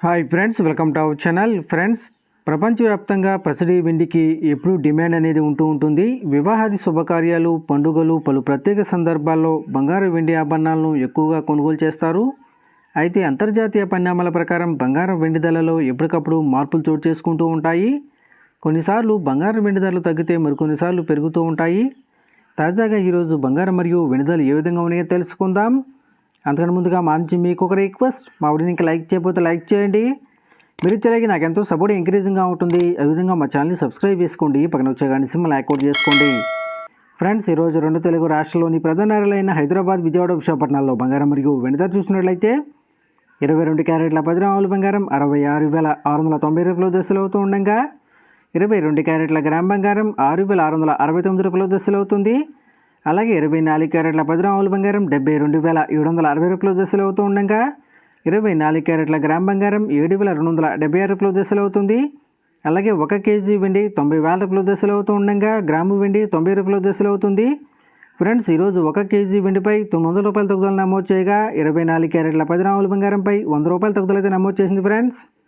Hi friends welcome to our channel. Friends ప్రపంచవ్యాప్తంగా పసిడి వెండికి ఎప్పుడూ డిమాండ్ అనేది ఉంటూ ఉంటుంది. వివాహాది శుభకార్యాలు పండుగలు పలు ప్రత్యేక సందర్భాల్లో బంగారు వెండి ఆభరణాలను ఎక్కువగా కొనుగోలు చేస్తారు. అయితే అంతర్జాతీయ పరిణామాల ప్రకారం బంగారం వెండి ధరలలో ఎప్పటికప్పుడు మార్పులు చోటు చేసుకుంటూ ఉంటాయి. కొన్నిసార్లు బంగారం వెండి ధరలు తగ్గితే మరికొన్నిసార్లు పెరుగుతూ ఉంటాయి. తాజాగా ఈరోజు బంగారం మరియు వెండి ధరలు ఏ విధంగా ఉన్నాయో తెలుసుకుందాం. అంతకంటే ముందుగా మా నుంచి మీకు ఒక రిక్వెస్ట్ మా వీడియోని ఇంకా లైక్ చేయకపోతే లైక్ చేయండి. మీరు ఇచ్చేలాగే నాకు ఎంతో సపోర్ట్ ఎంకరేజింగ్గా ఉంటుంది. అదేవిధంగా మా ఛానల్ని సబ్స్క్రైబ్ చేసుకోండి. పక్కన వచ్చే కానీ సింహల్ యాక్టివేట్ చేసుకోండి. ఫ్రెండ్స్ ఈరోజు రెండు తెలుగు రాష్ట్రాల్లోని ప్రధాన నగరాలైన హైదరాబాద్ విజయవాడ విశాఖపట్నాల్లో బంగారం మరియు వెనుదర చూసినట్లయితే ఇరవై రెండు క్యారెట్ల పది గ్రాముల బంగారం అరవై ఆరు వేల ఆరు వందల తొంభై రూపాయల దశలు అవుతూ ఉండగా ఇరవై రెండు క్యారెట్ల గ్రామ్ బంగారం ఆరు వేల ఆరు వందల అరవై తొమ్మిది రూపాయల దశలు అవుతుంది. అలాగే ఇరవై నాలుగు క్యారెట్ల పది గ్రాముల బంగారం డెబ్బై రెండు వేల ఏడు వందల అరవై రూపాయల దశలు అవుతూ ఉండగా ఇరవై నాలుగు క్యారెట్ల గ్రామ్ బంగారం ఏడు వేల రెండు వందల డెబ్బై ఆరు రూపాయల దశలు అవుతుంది. అలాగే ఒక కేజీ వెండి తొంభై వేల రూపాయల దశలు అవుతూ ఉండగా గ్రాము వెండి తొంభై రూపాయల దశలు అవుతుంది. ఫ్రెండ్స్ ఈరోజు ఒక కేజీ వెండిపై తొమ్మిది వందల రూపాయల తగ్గుదల నమోదు చేయగా ఇరవై నాలుగు క్యారెట్ల పది గ్రాముల బంగారంపై వంద రూపాయల తగ్గుదల అయితే నమోదు చేసింది ఫ్రెండ్స్.